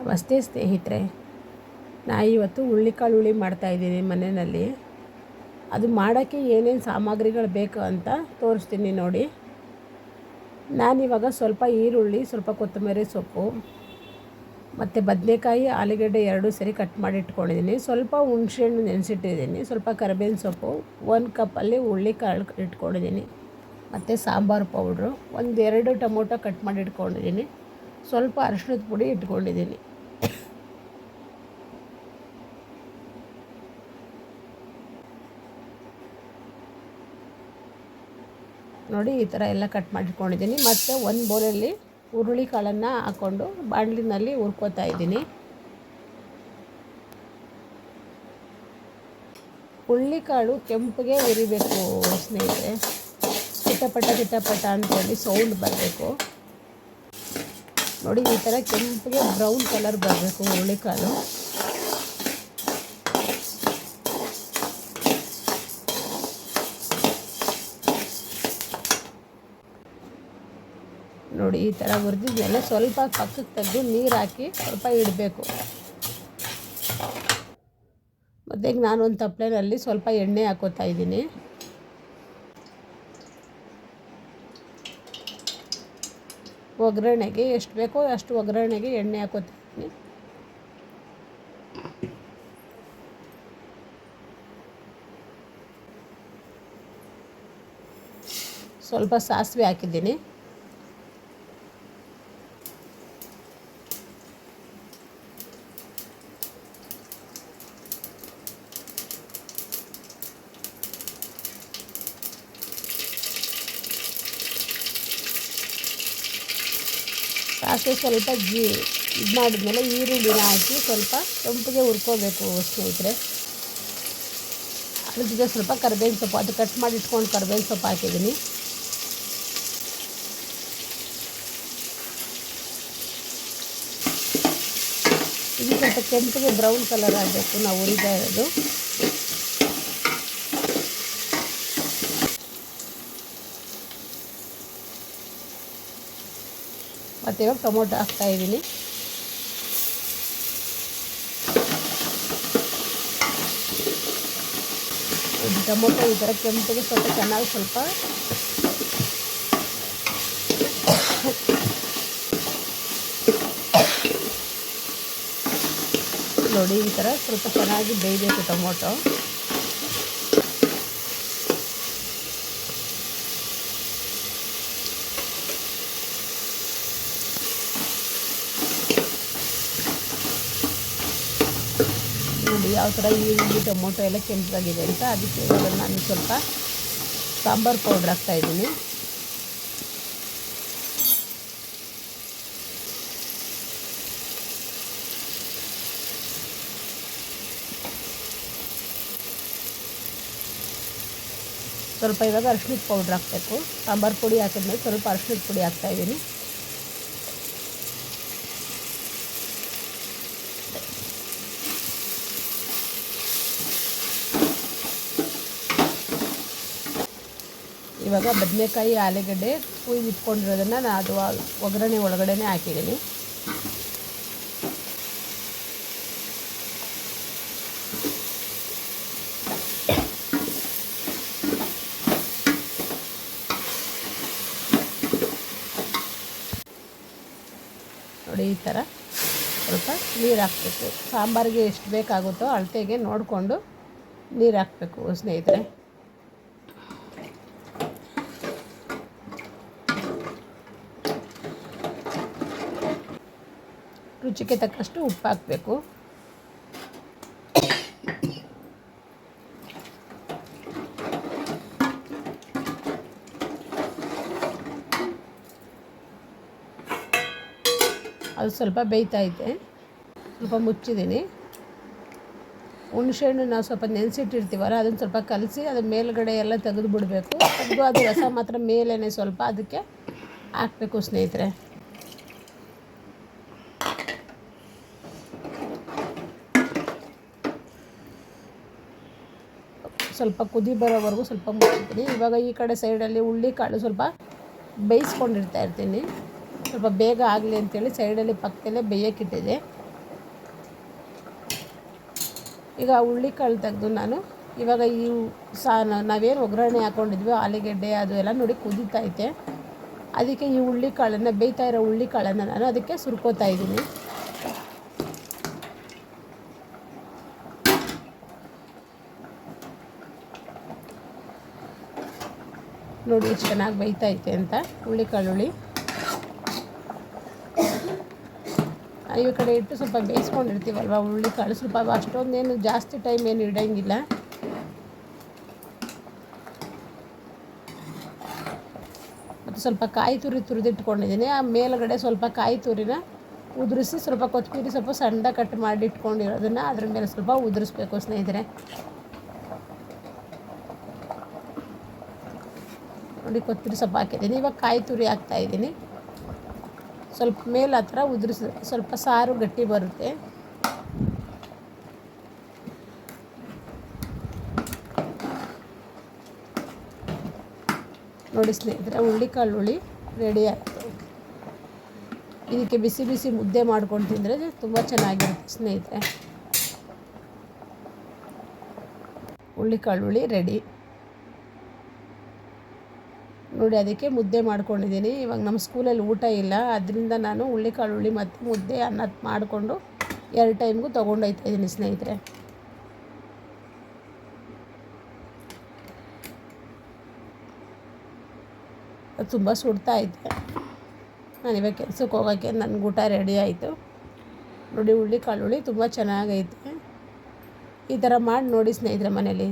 ನಮಸ್ತೆ ಸ್ನೇಹಿತರೆ. ನಾ ಇವತ್ತು ಹುಳ್ಳಿಕಾಳು ಹುಳಿ ಮಾಡ್ತಾಯಿದ್ದೀನಿ ಮನೆಯಲ್ಲಿ. ಅದು ಮಾಡೋಕ್ಕೆ ಏನೇನು ಸಾಮಗ್ರಿಗಳು ಬೇಕು ಅಂತ ತೋರಿಸ್ತೀನಿ ನೋಡಿ. ನಾನಿವಾಗ ಸ್ವಲ್ಪ ಈರುಳ್ಳಿ, ಸ್ವಲ್ಪ ಕೊತ್ತಂಬರಿ ಸೊಪ್ಪು, ಮತ್ತು ಬದನೆಕಾಯಿ, ಆಲೂಗಡ್ಡೆ ಎರಡೂ ಸರಿ ಕಟ್ ಮಾಡಿ ಇಟ್ಕೊಂಡಿದ್ದೀನಿ. ಸ್ವಲ್ಪ ಹುಣ್ಸೆಹಣ್ಣು ನೆನೆಸಿಟ್ಟಿದ್ದೀನಿ, ಸ್ವಲ್ಪ ಕರಿಬೇವಿನ ಸೊಪ್ಪು, ಒಂದು ಕಪ್ಪಲ್ಲಿ ಹುಳ್ಳಿಕಾಳು ಇಟ್ಕೊಂಡಿದ್ದೀನಿ, ಮತ್ತು ಸಾಂಬಾರು ಪೌಡ್ರು ಒಂದೆರಡು ಟೊಮೊಟೊ ಕಟ್ ಮಾಡಿ ಇಟ್ಕೊಂಡಿದ್ದೀನಿ, ಸ್ವಲ್ಪ ಅರಿಶಿಣದ ಪುಡಿ ಇಟ್ಕೊಂಡಿದ್ದೀನಿ. ನೋಡಿ ಈ ಥರ ಎಲ್ಲ ಕಟ್ ಮಾಡಿಟ್ಕೊಂಡಿದ್ದೀನಿ. ಮತ್ತು ಒಂದು ಬೋಲಲ್ಲಿ ಹುರುಳಿ ಕಾಳನ್ನು ಹಾಕ್ಕೊಂಡು ಬಾಣಲಿನಲ್ಲಿ ಹುರ್ಕೋತಾ ಇದ್ದೀನಿ. ಹುಳ್ಳಿಕಾಳು ಕೆಂಪಿಗೆ ಉರಿಬೇಕು ಸ್ನೇಹಿತರೆ. ಚಿಟಪಟ ಚಿಟಪಟ ಅಂತೇಳಿ ಸೌಂಡ್ ಬರಬೇಕು. ನೋಡಿ ಈ ಥರ ಕೆಂಪಿಗೆ ಬ್ರೌನ್ ಕಲರ್ ಬರಬೇಕು ಹುರುಳಿಕಾಳು ನೋಡಿ, ಈ ಥರ ಹುರಿದಿದ್ಮೇಲೆ ಸ್ವಲ್ಪ ಪಕ್ಕಕ್ಕೆ ತೆಗೆದು ನೀರು ಹಾಕಿ ಸ್ವಲ್ಪ ಇಡಬೇಕು. ಮತ್ತು ನಾನು ಒಂದು ತಪ್ಪಲೆನಲ್ಲಿ ಸ್ವಲ್ಪ ಎಣ್ಣೆ ಹಾಕೋತಾ ಇದ್ದೀನಿ. ಒಗ್ಗರಣೆಗೆ ಎಷ್ಟು ಬೇಕೋ ಅಷ್ಟು ಒಗ್ಗರಣೆಗೆ ಎಣ್ಣೆ ಹಾಕೋತಾ ಇದ್ದೀನಿ. ಸ್ವಲ್ಪ ಸಾಸಿವೆ ಹಾಕಿದ್ದೀನಿ. ಸಾಸಿವೆ ಸ್ವಲ್ಪ ಜೀ ಇದು ಮಾಡಿದ್ಮೇಲೆ ಈರುಳ್ಳಿನ ಹಾಕಿ ಸ್ವಲ್ಪ ಕೆಂಪಿಗೆ ಹುರ್ಕೋಬೇಕು ಸ್ನೇಹಿತರೆ. ಅದ್ರ ಜೊತೆ ಸ್ವಲ್ಪ ಕರ್ಬೇವಿನ ಸೊಪ್ಪು, ಅದು ಕಟ್ ಮಾಡಿ ಇಟ್ಕೊಂಡು ಕರ್ಬೇವಿನ ಸೊಪ್ಪು ಹಾಕಿದ್ದೀನಿ. ಇದು ಸ್ವಲ್ಪ ಕೆಂಪಿಗೆ ಬ್ರೌನ್ ಕಲರ್ ಆಗಬೇಕು, ನಾವು ಹುರಿತಾ ಇರೋದು. ಮತ್ತು ಇವಾಗ ಟೊಮೊಟೊ ಹಾಕ್ತಾಯಿದ್ದೀನಿ ಟೊಮೊಟೊ ಈ ಥರ ಕೆಂಪಿಗೆ ಸ್ವಲ್ಪ ಚೆನ್ನಾಗಿ ಸ್ವಲ್ಪ ನೋಡಿ ಈ ಥರ ಸ್ವಲ್ಪ ಚೆನ್ನಾಗಿ ಬೇಯಬೇಕು ಟೊಮೊಟೊ. ಯಾವ ಥರ ಈರುಳ್ಳಿ ಟೊಮೊಟೊ ಎಲ್ಲ ಕೆಂಪಾಗಿದೆ ಅಂತ ಅದಕ್ಕೆ ನಾನು ಸ್ವಲ್ಪ ಸಾಂಬಾರು ಪೌಡ್ರ್ ಹಾಕ್ತಾಯಿದ್ದೀನಿ ಸ್ವಲ್ಪ ಇವಾಗ ಅರ್ಶಿಣದ ಪೌಡ್ರ್ ಹಾಕಬೇಕು. ಸಾಂಬಾರು ಪುಡಿ ಹಾಕಿದ್ಮೇಲೆ ಸ್ವಲ್ಪ ಅರ್ಶಿಣದ ಪುಡಿ ಹಾಕ್ತಾಯಿದ್ದೀನಿ ಇವಾಗ ಬದನೆಕಾಯಿ, ಆಲೂಗಡ್ಡೆ ಕುಯ್ದು ಇಟ್ಕೊಂಡಿರೋದನ್ನು ನಾನು ಅದು ಒಗ್ಗರಣೆ ಒಳಗಡೆನೇ ಹಾಕಿದ್ದೀನಿ. ನೋಡಿ ಈ ಥರ ಸ್ವಲ್ಪ ನೀರು ಹಾಕಬೇಕು. ಸಾಂಬಾರಿಗೆ ಎಷ್ಟು ಬೇಕಾಗುತ್ತೋ ಅಳತೆಗೆ ನೋಡಿಕೊಂಡು ನೀರು ಹಾಕಬೇಕು ಸ್ನೇಹಿತರೆ. ರುಚಿಗೆ ತಕ್ಕಷ್ಟು ಉಪ್ಪು ಹಾಕಬೇಕು. ಅದು ಸ್ವಲ್ಪ ಬೇಯ್ತೈತೆ ಸ್ವಲ್ಪ ಮುಚ್ಚಿದ್ದೀನಿ. ಹುಣಸೆಹಣ್ಣು ನಾವು ಸ್ವಲ್ಪ ನೆನೆಸಿಟ್ಟಿರ್ತೀವಲ್ಲ, ಅದನ್ನು ಸ್ವಲ್ಪ ಕಲಸಿ ಅದ್ರ ಮೇಲ್ಗಡೆ ಎಲ್ಲ ತೆಗೆದು ಬಿಡಬೇಕು ತೆಗೆದು ಅದು ರಸ ಮಾತ್ರ ಮೇಲೇ ಸ್ವಲ್ಪ ಅದಕ್ಕೆ ಹಾಕಬೇಕು ಸ್ನೇಹಿತರೆ. ಸ್ವಲ್ಪ ಕುದಿ ಬರೋವರೆಗೂ ಸ್ವಲ್ಪ ಮುಚ್ಚಿರ್ತೀನಿ ಇವಾಗ ಈ ಕಡೆ ಸೈಡಲ್ಲಿ ಉಳ್ಳಿ ಕಾಳು ಸ್ವಲ್ಪ ಬೇಯಿಸ್ಕೊಂಡಿರ್ತಾ ಇರ್ತೀನಿ. ಸ್ವಲ್ಪ ಬೇಗ ಆಗಲಿ ಅಂತೇಳಿ ಸೈಡಲ್ಲಿ ಪಕ್ಕದಲ್ಲೇ ಬೇಯೋಕ್ಕಿಟ್ಟಿದೆ. ಈಗ ಉಳ್ಳಿ ಕಾಳು ತೆಗೆದು ನಾನು ಇವಾಗ ಈ ಸಾ, ನಾವೇನು ಒಗ್ಗರಣೆ ಹಾಕ್ಕೊಂಡಿದ್ವಿ ಆಲೂಗೆಡ್ಡೆ ಅದು ಎಲ್ಲ ನೋಡಿ ಕುದೀತೈತೆ ಅದಕ್ಕೆ ಈ ಹುಳ್ಳಿ ಕಾಳನ್ನು, ಬೇಯ್ತಾ ಇರೋ ಹುಳ್ಳಿ ಕಾಳನ್ನು ನಾನು ಅದಕ್ಕೆ ಸುರ್ಕೋತಾ ಇದ್ದೀನಿ. ನೋಡಿ ಎಷ್ಟು ಚೆನ್ನಾಗಿ ಬೇಯ್ತೈತೆ ಅಂತ. ಹುಳಿ ಕಾಳುಳ್ಳಿ ಈ ಕಡೆ ಇಟ್ಟು ಸ್ವಲ್ಪ ಬೇಯಿಸ್ಕೊಂಡಿರ್ತೀವಲ್ವ ಹುಳ್ಳಿ ಕಾಳು? ಸ್ವಲ್ಪ ಅಷ್ಟೊಂದೇನು ಜಾಸ್ತಿ ಟೈಮ್ ಏನು ಇಡೋಂಗಿಲ್ಲ. ಮತ್ತು ಸ್ವಲ್ಪ ಕಾಯಿ ತುರಿ ತುರಿದಿಟ್ಕೊಂಡಿದ್ದೀನಿ. ಆ ಮೇಲುಗಡೆ ಸ್ವಲ್ಪ ಕಾಯಿ ತುರಿನ ಉದುರಿಸಿ ಸ್ವಲ್ಪ ಕೊತ್ತಂಬರಿ ಸ್ವಲ್ಪ ಸಣ್ಣ ಕಟ್ ಮಾಡಿ ಇಟ್ಕೊಂಡಿರೋದನ್ನು ಅದ್ರ ಮೇಲೆ ಸ್ವಲ್ಪ ಉದುರಿಸ್ಬೇಕು ಸ್ನೇಹಿತರೆ. ನೋಡಿ ಕೊತ್ತಂಬರಿ ಸ್ವಲ್ಪ ಹಾಕಿದ್ದೀನಿ. ಇವಾಗ ಕಾಯಿ ತುರಿ ಹಾಕ್ತಾಯಿದ್ದೀನಿ ಸ್ವಲ್ಪ ಮೇಲೆ ಹತ್ರ ಉದುರಿಸ, ಸ್ವಲ್ಪ ಸಾರು ಗಟ್ಟಿ ಬರುತ್ತೆ. ನೋಡಿ ಸ್ನೇಹಿತರೆ ಹುಳ್ಳಿಕಾಳು ಹುಳಿ ರೆಡಿ ಆಗ್ತದೆ ಇದಕ್ಕೆ ಬಿಸಿ ಬಿಸಿ ಮುದ್ದೆ ಮಾಡ್ಕೊಂಡು ತಿಂದರೆ ತುಂಬ ಚೆನ್ನಾಗಿರುತ್ತೆ ಸ್ನೇಹಿತರೆ. ಹುಳ್ಳಿಕಾಳು ಹುಳಿ ರೆಡಿ ನೋಡಿ ಅದಕ್ಕೆ ಮುದ್ದೆ ಮಾಡ್ಕೊಂಡಿದ್ದೀನಿ. ಇವಾಗ ನಮ್ಮ ಸ್ಕೂಲಲ್ಲಿ ಊಟ ಇಲ್ಲ. ಅದರಿಂದ ನಾನು ಹುಳ್ಳಿಕಾಳು ಹುಳಿ ಮತ್ತು ಮುದ್ದೆ ಅನ್ನ ಮಾಡಿಕೊಂಡು ಎರಡು ಟೈಮ್ಗೂ ತೊಗೊಂಡೋಗ್ತಾ ಇದ್ದೀನಿ ಸ್ನೇಹಿತರೆ. ತುಂಬ ಸುಡ್ತಾ ಐತೆ ನಾನು ಇವಾಗ ಕೆಲಸಕ್ಕೆ ಹೋಗೋಕ್ಕೆ ನನ್ನ ಊಟ ರೆಡಿ ಆಯಿತು. ನೋಡಿ ಹುಳ್ಳಿ ಕಾಳು ಹುಳಿ ತುಂಬ ಚೆನ್ನಾಗೈತೆ. ಈ ಥರ ಮಾಡಿ ನೋಡಿ ಸ್ನೇಹಿತರೆ ಮನೇಲಿ